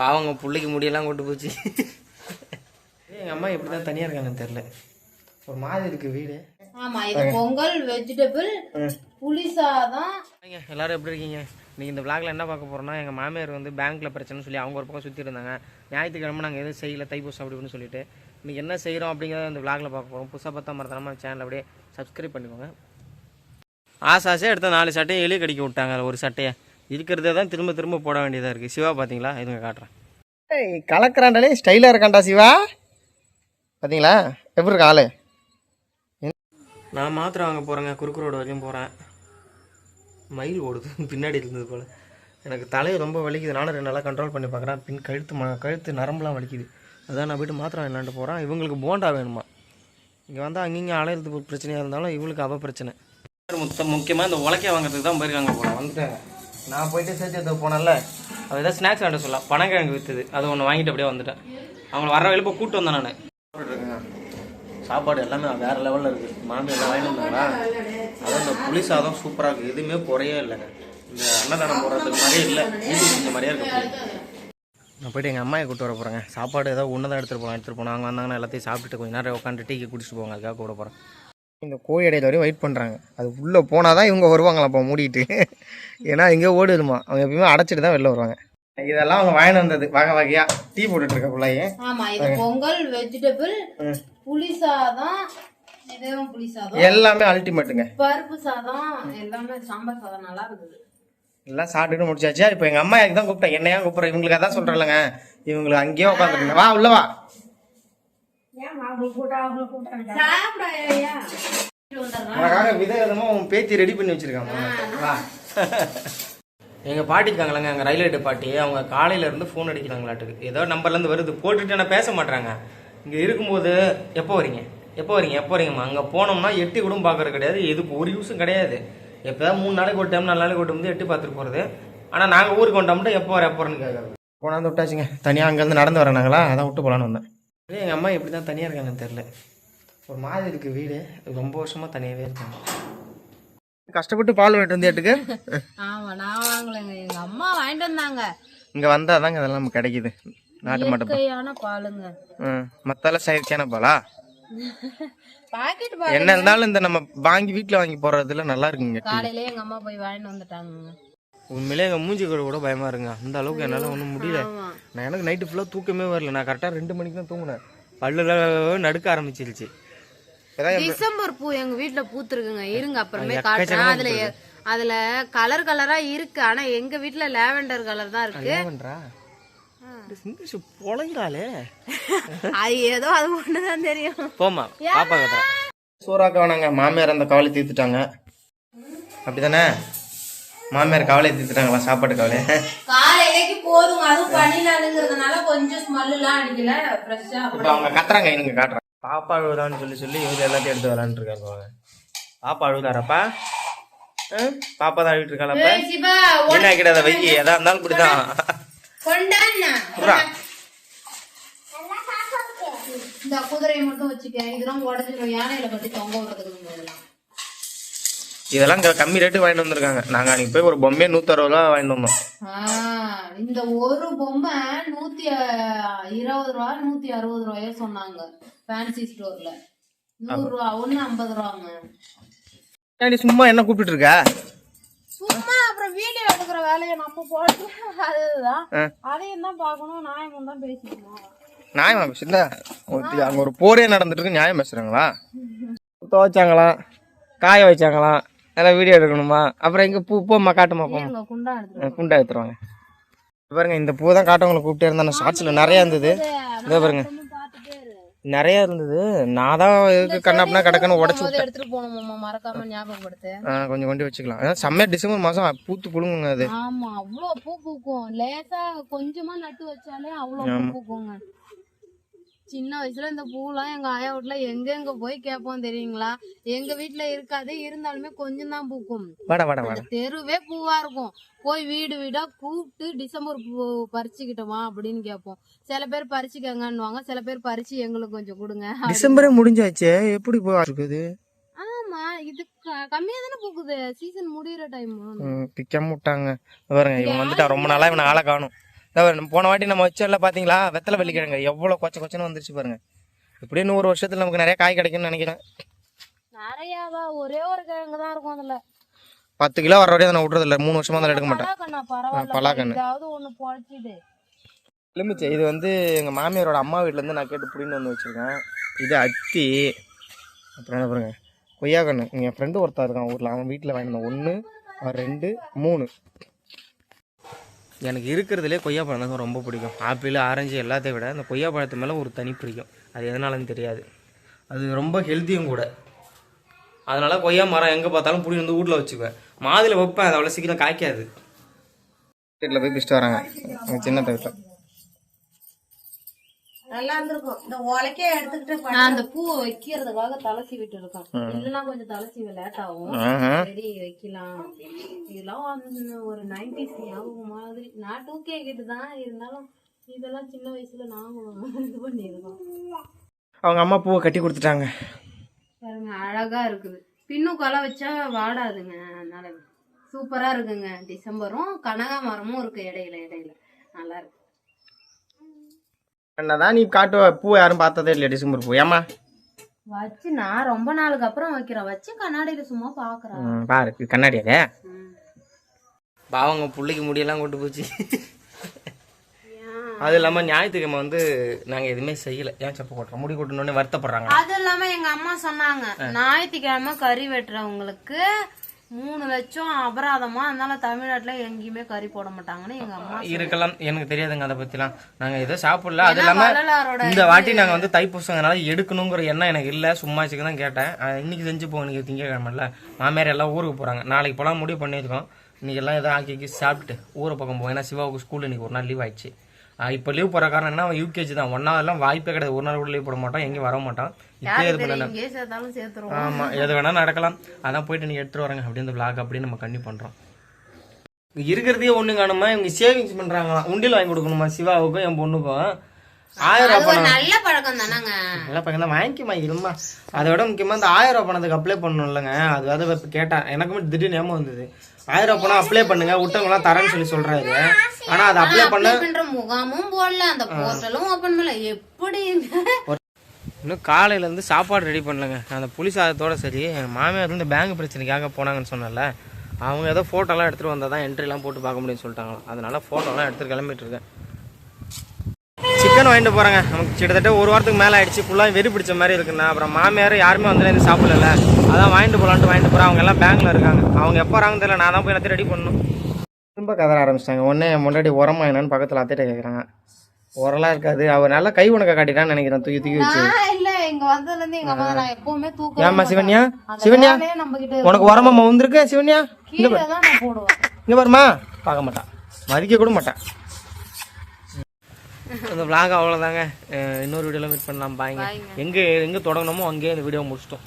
பாவங்க பிள்ளைக்கு முடியெல்லாம் கொண்டு போச்சு. எங்கள் அம்மா எப்படி தான் தனியாக இருக்காங்கன்னு தெரில ஒரு மாதிரி இருக்கு வீடு. ஆமா இது பொங்கல் வெஜிடபிள் புளி சாதம் ஐயா எல்லாரும் எப்படி இருக்கீங்க? இன்னைக்கு இந்த vlogல என்ன பார்க்க போறோம்னா எங்கள் மாமியார் வந்து பேங்க்கில் பிரச்சனைன்னு சொல்லி அவங்க ஒரு பக்கம் சுற்றி இருந்தாங்க. ஞாயிற்றுக்கிழமை நாங்கள் எதுவும் செய்யல தைப்பூசம் அப்படி இப்படின்னு சொல்லிட்டு. இன்னைக்கு என்ன செய்கிறோம் அப்படிங்கிறத இந்த vlogல பார்க்க போகிறோம் புதுசாக பார்த்தா மறந்துடாம சேனல் அப்படியே சப்ஸ்கிரைப் பண்ணிக்கோங்க. ஆசை ஆசையாக எடுத்த நாலு சட்டையை எலி கடிக்க விட்டாங்க ஒரு சட்டையை. இருக்கிறதே தான் திரும்ப திரும்ப போட வேண்டியதாக இருக்குது சிவா பார்த்தீங்களா இதுங்க காட்டுறேன். ஏய் கலக்கிறாண்டாலே ஸ்டைலாக இருக்காண்டா சிவா. பார்த்தீங்களா எப்படி இருக்கு ஆளு? நான் மாத்திரை வாங்க போகிறேங்க குறுக்கு ரோடு வரையும் போகிறேன் மயில் ஓடுது பின்னாடி இருந்தது போல். எனக்கு தலையை ரொம்ப வலிக்குது நானும் ரெண்டு நாளாக கண்ட்ரோல் பண்ணி பார்க்குறேன் பின் கழுத்து ம கழுத்து நரம்புலாம் வலிக்குது. அதான் நான் போய்ட்டு மாத்திரை வாங்கிட்டு போகிறேன் இவங்களுக்கு போண்டா வேணுமா? இங்கே வந்தால் அங்கங்கே அலையிறது பிரச்சனையாக இருந்தாலும் இவங்களுக்கு அவ பிரச்சனை. முத்த முக்கியமாக இந்த உலக்கைய வாங்குறதுக்கு தான் போயிருக்காங்க போல. வந்துட்டாங்க. நான் போயிட்டு சேர்த்து எடுத்து போனேன்ல அது ஏதாவது ஸ்நாக்ஸ் வாங்கிட்டு சொல்லலாம் பனங்கிழங்கு விற்றுது அது ஒன்று வாங்கிட்டு அப்படியே வந்துட்டேன். அவங்கள வர வெளியே போய் கூப்பிட்டு வந்தேன் நான். சாப்பாடு எல்லாமே வேற லெவலில் இருக்குது மாமி எல்லாம் வாங்கிட்டு வந்தாங்களா? அதான் இந்த புளி சாதம் சூப்பராக இருக்குது எதுவுமே குறையே இல்லைங்க இந்த அன்னதானம் போடுறதுக்கு மாதிரியே இல்லை. வீட்டுக்கு செஞ்ச மாதிரியே இருக்கு நான் போய்ட்டு எங்கள் அம்மாயை கூப்பிட்டு வர போகிறேங்க சாப்பாடு ஏதாவது ஒன்று தான் எடுத்துகிட்டு போகலாம். எடுத்துகிட்டு போனோம் அவங்க வந்தாங்கன்னா எல்லாத்தையும் சாப்பிட்டுட்டு கொஞ்ச நேரம் உட்காந்து டீக்கு குடிச்சிட்டு போவாங்க அதுக்காக கூட போகிறேன் இந்த கோழி இடையில வரையும் வெயிட் பண்ணுறாங்க அது உள்ளே போனால் தான் இவங்க வருவாங்களா அப்போ மூடிட்டு. ஏன்னா இங்கே ஓடுதுமா? அவங்க எப்பயுமே அடைச்சிட்டு தான் வெளில வருவாங்க. இதெல்லாம் அவங்க வாங்கிட்டு வந்தது வகை வகையாக டீ போட்டுட்டு இருக்க பிள்ளையே. ஆமா இது பொங்கல் வெஜிடபிள் புளி சாதம் இதுவும் புளி சாதம். எல்லாமே அல்டிமேட்டுங்க பருப்பு சாதம் எல்லாமே சாம்பார் சாதம் நல்லா இருக்குது எல்லாம் சாப்பிட்டுட்டு முடிச்சாச்சா. இப்போ எங்கள் அம்மா எனக்கு தான் கூப்பிட்டேன். என்னையா கூப்பிட்றேன் இவங்களுக்கு அதான் சொல்கிறேன்லங்க இவங்களுக்கு அங்கேயே உட்காந்துருங்க வா உள்ள உனக்காக விதவிதமாக உன் பேத்தி ரெடி பண்ணி வச்சிருக்காங்க வா. எங்கள் பாட்டி இருக்காங்களங்க அங்கே ரயில்வே பாட்டி. அவங்க காலையில இருந்து ஃபோன் அடிக்கிறாங்களாட்டுக்கு. ஏதோ நம்பர்லேருந்து வருது. போட்டுட்டு நான் பேச மாட்றாங்க. இங்கே இருக்கும்போது எப்போ வரீங்க? எப்போ வரீங்க? எப்போ வரீங்கம்மா? அங்கே போனோம்னா எட்டி கூட பார்க்கறது கிடையாது. எதுக்கு? ஒரு யூஸும் கிடையாது. எப்போதான் மூணு நாளைக்கு ஒரு டைம் நாலு நாளைக்கு ஒரு டைம் வந்து எட்டி பார்த்துட்டு போகிறது ஆனால் நாங்கள் ஊருக்கு வந்தோம்னா எப்போ வர எப்போ வரேன்னு கேட்குறது போனாந்து விட்டாச்சுங்க. தனியாக அங்கேருந்து நடந்து வரனாங்களா அதான் விட்டு போகலான்னு வந்தேன். எங்கள் அம்மா எப்படி தான் தனியாக இருக்காங்கன்னு தெரில ஒரு மாதிரி இருக்கு வீடு. ரொம்ப வருஷமாக தனியாகவே இருக்காங்க. கஷ்டப்பட்டு பால் வாங்கிட்டு வந்து ஏட்டுக்கு ஆமா நான் வாங்கலைங்க. எங்க அம்மா வாங்கிட்டு வந்தாங்க. இங்கே வந்தால் தாங்க இதெல்லாம் நமக்கு கிடைக்குது. நாட்டு மாட்டு பாலுங்க. ம் மத்தால செயற்கையான பாலா? பாக்கெட் பால் என்ன இருந்தாலும் இந்த நம்ம வாங்கி வீட்டில் வாங்கி போடுறதுல நல்லா இருக்குங்க காலையிலே எங்க அம்மா போய் வாங்கிட்டு வந்துட்டாங்க உண்மையிலே எங்கள் மூஞ்சி கூட கூட பயமாக இருங்க. அந்த அளவுக்கு என்னால் ஒன்றும் முடியல. நான் எனக்கு நைட்டு ஃபுல்லாக தூக்கமே வரல. நான் கரெக்டாக ரெண்டு மணிக்கு தான் தூங்கினேன். பல்லுல நடுக்க ஆரம்பிச்சிருச்சு. டிசம்பர் பூ எங்க வீட்ல பூத்துருக்குங்க. இருங்க அப்புறமே காட்டுறேன். அதுல அதுல கலர் கலரா இருக்கு. ஆனா எங்க வீட்ல லாவெண்டர் கலர் தான் இருக்கு. பொழைங்கிறாளே அது ஏதோ அது ஒண்ணுதான் தெரியும். போமா பாப்பா கத்துறா சோறாக்க வேணாங்க. மாமியார் அந்த கவலை தீர்த்துட்டாங்க. அப்படிதானே? மாமியார் கவலை தீர்த்துட்டாங்களா? சாப்பாட்டு கவலை காலையிலேக்கு போதும் அதுவும் பண்ணினாலுங்கிறதுனால கொஞ்சம் ஸ்மெல் எல்லாம் அடிக்கல. ஃப்ரெஷ்ஷா இப்போ அவங்க கத்துறாங்க நீங்க காட்டுறாங்க. பாப்பா அழுகுதான்னு சொல்லி சொல்லி இவரு எல்லாத்தையும் எடுத்து விளாண்டு இருக்காங்க பாப்பா அழுகுதாரப்பா ம்? பாப்பா தான் அழுகிட்டு இருக்காளப்ப என்ன கிடையாது வை எதா இருந்தாலும் இப்படிதான். இந்த குதிரையை மட்டும் வச்சுக்க. இதெல்லாம் உடஞ்சிடும் யானையில கட்டி தொங்க விடுறதுக்கு இதெல்லாம் கம்மி ரேட்டு வாங்கிட்டு வந்திருக்காங்க. நாங்க அன்னைக்கு போய் ஒரு பொம்மையை நூத்தறுபது ரூபா வாங்கிட்டு வந்தோம். இந்த ஒரு பொம்மை நூத்தி இருபது ரூபா நூத்தி அறுபது ரூபாயோ சொன்னாங்க ஃபேன்சி ஸ்டோர்ல நூறு ரூபா ஒண்ணு ஐம்பது ரூபாங்க சும்மா என்ன கூப்பிட்டு இருக்க? சும்மா அப்புறம் வீடியோ எடுக்கிற வேலையை நம்ம போட்டு அதுதான். அதையும் தான் பார்க்கணும் நியாயமும் தான் பேசிக்கணும். நியாயமா பேசுல அங்க ஒரு போரே நடந்துட்டு இருக்கு நியாயம் பேசுறாங்களா? துவைச்சாங்களாம் காய வச்சாங்களாம். எல்லாம் வீடியோ எடுக்கணுமா? அப்புறம் எங்க பூ போம்மா. காட்டுமா போமா குண்டா எடுத்து குண்டா எடுத்துருவாங்க. பாருங்க இந்த பூ தான் காட்டவங்களை கூப்பிட்டே இருந்தேன் ஷார்ட்ஸ்ல நிறைய இருந்தது. இதோ பாருங்க. நிறைய இருந்தது. நான் தான் எதுக்கு கண்ணாப்பினா கிடக்குன்னு உடச்சு எடுத்துட்டு போனோம் மறக்காம ஞாபகப்படுத்து. கொஞ்சம் கொண்டு வச்சுக்கலாம். செம்மையா டிசம்பர் மாசம் பூத்து குலுங்குங்க அது. ஆமா அவ்வளோ பூ பூக்கும். லேசா கொஞ்சமா நட்டு வச்சாலே அவ்வளோ பூ பூக்குங்க. சின்ன வயசுல இந்த பூலாம் எங்க ஆயா வீட்டுல எங்க எங்க போய் கேட்போம் தெரியுங்களா? எங்க வீட்டுல இருக்காது இருந்தாலுமே கொஞ்சம் தான் பூக்கும். தெருவே பூவா இருக்கும். போய் வீடு வீடா கூப்பிட்டு டிசம்பர் பூ பறிச்சுக்கிட்டோமா அப்படின்னு கேட்போம் சில பேர் பறிச்சுக்கங்கன்னுவாங்க சில பேர் பறிச்சு எங்களுக்கு கொஞ்சம் கொடுங்க டிசம்பரே முடிஞ்சாச்சே? எப்படி போய் இருக்குது ஆமா இது கம்மியா தானே பூக்குது. சீசன் முடியிற டைம் பிக்காம விட்டாங்க. பாருங்க இவன் வந்துட்டா ரொம்ப நாளா இவனை ஆளை காணும். இந்த போன வாட்டி நம்ம வச்சோம்ல பார்த்தீங்களா வெத்தலை வெள்ளிக்கிழங்கு. எவ்வளோ கொச்ச கொச்சன்னு வந்துருச்சு பாருங்க. இப்படியே நூறு வருஷத்துல நமக்கு நிறைய காய் கிடைக்கும்னு நினைக்கிறேன். நிறையாவா? ஒரே ஒரு கிழங்கு தான் இருக்கும் அதுல. பத்து கிலோ வர வரையும் நான் விட்றது இல்லை. மூணு வருஷமா தான் எடுக்க மாட்டேன். பலாக்கண்ணா ஒண்ணு பொழைச்சிது எலுமிச்சை இது வந்து எங்கள் மாமியாரோட அம்மா வீட்டிலேருந்து நான் கேட்டு புடின்னு வந்து வச்சுருக்கேன். இது அத்தி அப்புறம் என்ன பாருங்க? கொய்யாக்கண்ணு. இங்கே என் ஃப்ரெண்டு ஒருத்தர் இருக்கான் ஊரில். அவன் வீட்டில் வாங்கியிருந்தான் ஒன்று ரெண்டு மூணு. எனக்கு இருக்கிறதுலே கொய்யா பழம் தான் ரொம்ப பிடிக்கும். ஆப்பிள் ஆரஞ்சு எல்லாத்தையும் விட அந்த கொய்யா பழத்து மேலே ஒரு தனி பிடிக்கும். அது எதனாலன்னு தெரியாது. அது ரொம்ப ஹெல்த்தியும் கூட. அதனால் கொய்யா மரம் எங்கே பார்த்தாலும் புடி வந்து வீட்டில் வச்சுக்குவேன். மாதில் வைப்பேன் அது அவ்வளோ சீக்கிரம் காய்க்காது. வீட்டில் போய் பிடிச்சிட்டு வராங்க. சின்ன வீட்டில் நல்லா இருந்திருக்கும். இந்த உலக்கைய எடுத்துக்கிட்டு நான் அந்த பூவை வைக்கிறதுக்காக தலசி விட்டு இருக்கேன் இல்லைன்னா கொஞ்சம் தலசி லேட் ஆகும். சரி வைக்கலாம். இதெல்லாம் வந்து ஒரு நைன்டிஸ் ஞாபகம் மாதிரி. நான் டூ கே கிட்ட தான் இருந்தாலும் இதெல்லாம் சின்ன வயசுல நாங்களும் இது பண்ணியிருக்கோம். அவங்க அம்மா பூவை கட்டி கொடுத்துட்டாங்க. பாருங்க அழகா இருக்குது. பின்னும் கொலை வச்சா வாடாதுங்க அதனால. சூப்பரா இருக்குங்க. டிசம்பரும் கனகாமரமும் இருக்கு இடையில இடையில. நல்லா இருக்கு. என்னதான் நீ காட்டுவ பூ யாரும் பார்த்ததே இல்லையா டிசம்பர் பூ. ஏமா வச்சு நான் ரொம்ப நாளுக்கு அப்புறம் வைக்கிறேன். வச்சு கண்ணாடியில சும்மா பாக்குறேன். பாரு கண்ணாடி அதே பாவங்க பிள்ளைக்கு முடியெல்லாம் கொண்டு போச்சு. அது இல்லாம ஞாயிற்றுக்கிழமை வந்து நாங்க எதுவுமே செய்யல. ஏன் செப்ப கொட்டுறோம்? முடி கொட்டணும்னு வருத்தப்படுறாங்க அது இல்லாம எங்க அம்மா சொன்னாங்க ஞாயிற்றுக்கிழமை கறி வெட்டுறவங்களுக்கு மூணு லட்சம் அபராதமா? அதனால தமிழ்நாட்டுல எங்கேயுமே கறி போட மாட்டாங்கன்னு எங்க அம்மா இருக்கலாம். எனக்கு தெரியாதுங்க அதை பத்திலாம். நாங்க எதுவும் சாப்பிடல. அது இல்லாம இந்த வாட்டி நாங்க வந்து தைப்பூசங்கனால எடுக்கணுங்கிற எண்ணம் எனக்கு இல்ல. சும்மா வச்சுக்க தான் கேட்டேன் இன்னைக்கு செஞ்சு போங்க. இன்னைக்கு திங்கக்கிழமைல. மாமியார் எல்லாம் ஊருக்கு போறாங்க. நாளைக்கு போலாம் முடிவு பண்ணியிருக்கோம். இன்னைக்கு எல்லாம் எதாவது ஆக்கி சாப்பிட்டுட்டு ஊரை பக்கம் போவோம். ஏன்னா சிவாவுக்கு ஸ்கூல் இன்னைக்கு ஒரு நாள் லீவ் ஆயிடுச்சு. இப்போ லீவ் போற காரணம் என்ன அவன் யூகேஜி தான். ஒன்னாவதுலாம் வாய்ப்பே கிடையாது. ஒரு நாள் கூட லீவ் போட மாட்டான் எங்கேயும் வர மாட்டான். இப்போ இது பண்ண இங்கே சேர்த்தாலும் சேர்த்துருவோம். ஆமா எது வேணா நடக்கலாம். அதான் போயிட்டு நீங்க எடுத்துட்டு வரங்க. அப்படி இந்த vlog அப்படியே நம்ம கண்டினியூ பண்றோம். இருக்கிறதே ஒண்ணு காணுமா இவங்க சேவிங்ஸ் பண்றாங்களாம். உண்டியல் வாங்கி கொடுக்கணுமா? சிவாவுக்கும் என் பொண்ணுக்கும். ஆயிரம் ரூபாய் நல்ல பழக்கம் தானங்க. நல்லா பக்கம் தான். வாங்கிக்கமா இருமா அதை விட முக்கியமா இந்த ஆயிரம் ரூபாய் பணத்துக்கு அப்ளை பண்ணணும் இல்லைங்க அது அதை கேட்டேன். எனக்குமே திடீர்னு ஞாபகம் வந்தது. ஆயிரம் பணம் அப்ளை பண்ணுங்க விட்டவங்களாம் தரேன்னு சொல்லி சொல்றாரு. ஆனா அதை அப்ளை பண்ண முகாமும் போடல அந்த போர்ட்டலும் ஓபன் பண்ணல. எப்படி இன்னும் காலையில இருந்து சாப்பாடு ரெடி பண்ணலங்க. அந்த புளி சாதத்தோட சரி எங்க மாமியார் வந்து பேங்க் பிரச்சனைக்காக போனாங்கன்னு சொன்னல அவங்க ஏதோ போட்டோலாம் எடுத்துட்டு வந்தால் தான் என்ட்ரிலாம் போட்டு பார்க்க முடியும்னு சொல்லிட்டாங்களாம். அதனால போட்டோலாம் எடுத்துட்டு கிளம்பிட்டு இருக்கேன். சிக்கன் வாங்கிட்டு போறாங்க. நமக்கு கிட்டத்தட்ட ஒரு வாரத்துக்கு மேலே ஆயிடுச்சு. ஃபுல்லாக வெறி பிடிச்ச மாதிரி இருக்குண்ணா. அப்புறம் மாமியார் யாருமே வந்து இருந்து சாப்பிடல அதான் வாங்கிட்டு போகலான்ட்டு வாங்கிட்டு போகிறேன் அவங்க எல்லாம் பேங்க்ல இருக்காங்க. அவங்க எப்போ வராங்கன்னு தெரியல. நான் தான் போய் எல்லாத்தையும் ரெடி பண்ணணும். ரொம்ப கதற ஆரம்பிச்சிட்டாங்க. உடனே முன்னாடி உரமா என்னன்னு பக்கத்தில் அத்தைட்ட கேட்குறாங்க உரலாம் இருக்காது. அவர் நல்லா கை உனக்க காட்டிட்டான்னு நினைக்கிறேன். தூக்கி தூக்கி வச்சு. நான் இல்ல. இங்க வந்ததுல இருந்து எங்க அம்மா நான் எப்பவுமே தூக்கம் ஏம்மா சிவன்யா? சிவன்யா? உனக்கு உரமாம்மா வந்திருக்கு சிவன்யா? இங்க பாருமா பார்க்க மாட்டான். மதிக்க கூட மாட்டான். இந்த vlog அவ்வளோதாங்க இன்னொரு வீடியோவில் மீட் பண்ணலாம். பாய்ங்க எங்கே எங்கே தொடங்கணுமோ அங்கேயே இந்த வீடியோ முடிச்சிட்டோம்.